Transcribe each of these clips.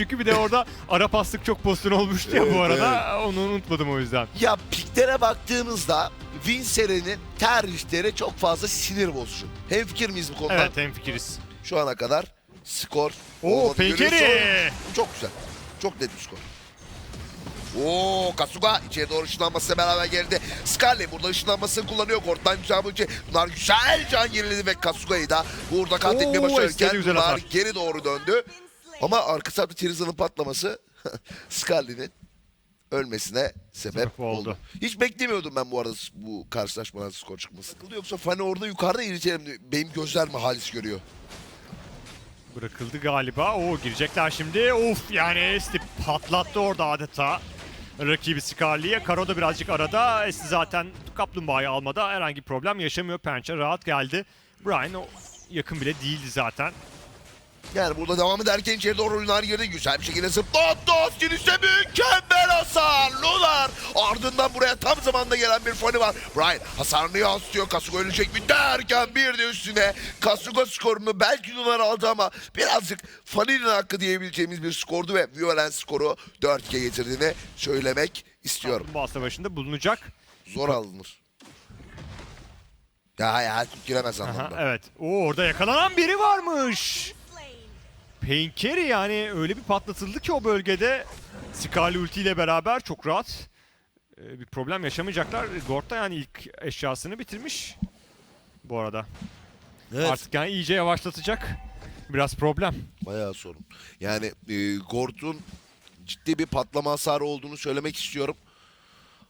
çünkü bir de orada ara paslık çok pozisyon olmuştu ya bu arada. Onu unutmadım o yüzden. Ya piklere baktığımızda Vincere'nin tercihleri çok fazla sinir bozucu. Hem fikir miyiz bu konuda? Evet hemfikiriz. Şu ana kadar skor Oo olmadı Peykeri. görüyorsun. Çok güzel. Çok net bir skor. Oo Kasuga içeri doğru ışınlanmasıyla beraber geldi. Scarlet burada ışınlanmasını kullanıyor. Korttan güzel bu Bunlar güzel can yeniledi ve Kasuga'yı da burada katletmeye Oo, başarırken esteli güzel bunlar hasar. geri doğru döndü. Ama arka tarafta Teriza'nın patlaması Scarlet'in ölmesine sebep oldu. oldu. Hiç beklemiyordum ben bu arada bu karşılaşmadan skor çıkması. Yoksa Fani orada yukarıda iritelim. Benim gözler mi halis görüyor? Bırakıldı galiba. Oo girecekler şimdi. Of yani Esti patlattı orada adeta. Rakibi Scarlet'e. Karo da birazcık arada. Esti zaten kaplumbağayı almada herhangi bir problem yaşamıyor. Pençe rahat geldi. Brian yakın bile değildi zaten. Yani burada devam ederken içeri doğru oyunlar girdi. Güzel bir şekilde zıplattı. Girişte mükemmel hasar. Lunar. Ardından buraya tam zamanda gelen bir fani var. Brian hasarını yansıtıyor. Kasuga ölecek mi derken bir de üstüne Kasuga skorunu belki Lunar aldı ama birazcık faninin hakkı diyebileceğimiz bir skordu ve Violence skoru 4-2 getirdiğini söylemek istiyorum. Kaplumbağa savaşında bulunacak. Zor alınır. Ya ya giremez Aha, anlamda. evet. Oo orada yakalanan biri varmış. Painkeri yani öyle bir patlatıldı ki o bölgede Scarlet ulti ile beraber çok rahat e, bir problem yaşamayacaklar. Gort da yani ilk eşyasını bitirmiş bu arada. Evet. Artık yani iyice yavaşlatacak. Biraz problem. Bayağı sorun. Yani e, Gord'un ciddi bir patlama hasarı olduğunu söylemek istiyorum.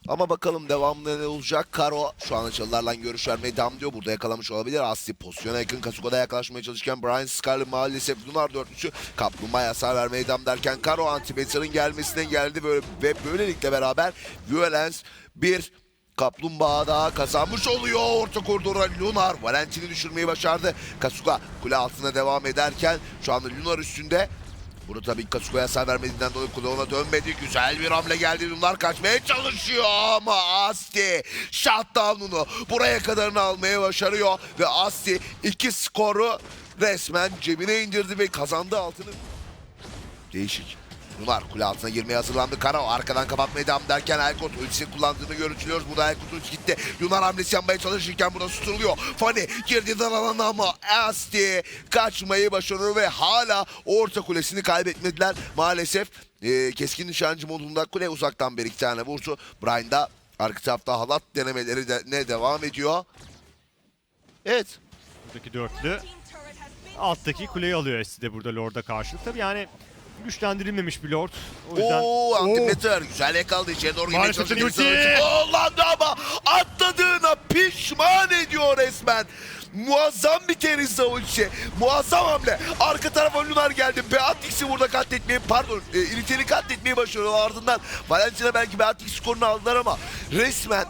Ama bakalım devamında ne olacak? Karo şu an çalılarla görüş vermeye devam ediyor. Burada yakalamış olabilir. Asli pozisyona yakın. Kasuka'da yaklaşmaya çalışırken Brian Scarlett maalesef Lunar dörtlüsü kaplumbağa hasar vermeye devam derken Karo Antimeter'ın gelmesine geldi böyle, ve böylelikle beraber Violence bir Kaplumbağa daha kazanmış oluyor. Orta koridora Lunar Valentini düşürmeyi başardı. Kasuga kule altına devam ederken şu anda Lunar üstünde. Burada tabii Kasuga'ya hasar vermediğinden dolayı kule ona dönmedi. Güzel bir hamle geldi. Lunar kaçmaya çalışıyor ama Asti shutdown'unu buraya kadarını almaya başarıyor. Ve Asti iki skoru resmen cebine indirdi ve kazandı altını. Değişik. Lunar kule altına girmeye hazırlandı. Kara arkadan kapatmaya devam derken Elkot ultisini kullandığını görüntülüyoruz. Burada Elkot ultisi gitti. Lunar hamlesi yapmaya çalışırken burada susturuluyor. Fanny girdi dar alana ama Asti kaçmayı başarıyor ve hala orta kulesini kaybetmediler. Maalesef e, keskin nişancı modunda kule uzaktan bir iki tane vurdu. Brian da arka tarafta halat denemeleri de, ne devam ediyor. Evet. Buradaki dörtlü alttaki kuleyi alıyor Esti de burada Lord'a karşı. Tabii yani güçlendirilmemiş bir Lord. O yüzden... Oo antimeter güzel yakaladı içeri doğru girmeye Maalesef çalışıyor. ulti. Kullandı ama atladığına pişman ediyor resmen. Muazzam bir Terizla ulti. Muazzam hamle. Arka tarafa Lunar geldi. Beatrix'i burada katletmeyi pardon e, İritel'i katletmeyi başarıyor ardından. Valencia belki Beatrix skorunu aldılar ama resmen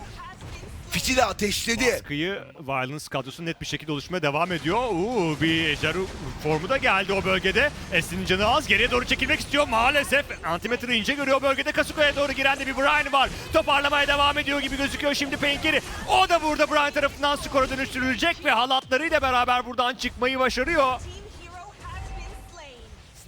fitili ateşledi. Baskıyı Violence kadrosu net bir şekilde oluşmaya devam ediyor. Uuu bir Jeru formu da geldi o bölgede. Esin'in canı az geriye doğru çekilmek istiyor maalesef. Antimetre ince görüyor bölgede Kasuka'ya doğru giren de bir Brian var. Toparlamaya devam ediyor gibi gözüküyor şimdi Painkeri. O da burada Brian tarafından skora dönüştürülecek ve halatlarıyla beraber buradan çıkmayı başarıyor.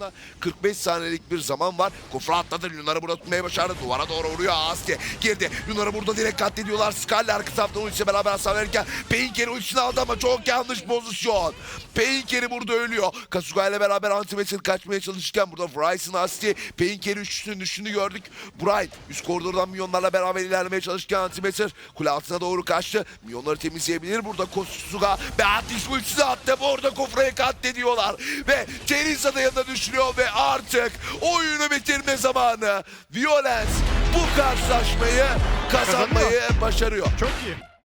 Aslında 45 saniyelik bir zaman var. Kufra atladı. Lunar'ı burada tutmaya başardı. Duvara doğru vuruyor. Asti girdi. Lunar'ı burada direkt katlediyorlar. Scarlet arka taraftan ultisiyle beraber hasar verirken Painkeri ultisini aldı ama çok yanlış pozisyon. Painkeri burada ölüyor. Kasuga ile beraber Antimetal kaçmaya çalışırken burada Bryson Asti Painkeri üçlüsünün düştüğünü gördük. Brian üst koridordan milyonlarla beraber ilerlemeye çalışırken Antimetal kule altına doğru kaçtı. Milyonları temizleyebilir burada Kosuga. Beatrix ultisini attı. Orada Kufra'yı katlediyorlar. Ve Teriza da yanına düşürüyor ve artık oyunu bitirme zamanı. Violence bu karşılaşmayı kazanmayı başarıyor. Çok iyi.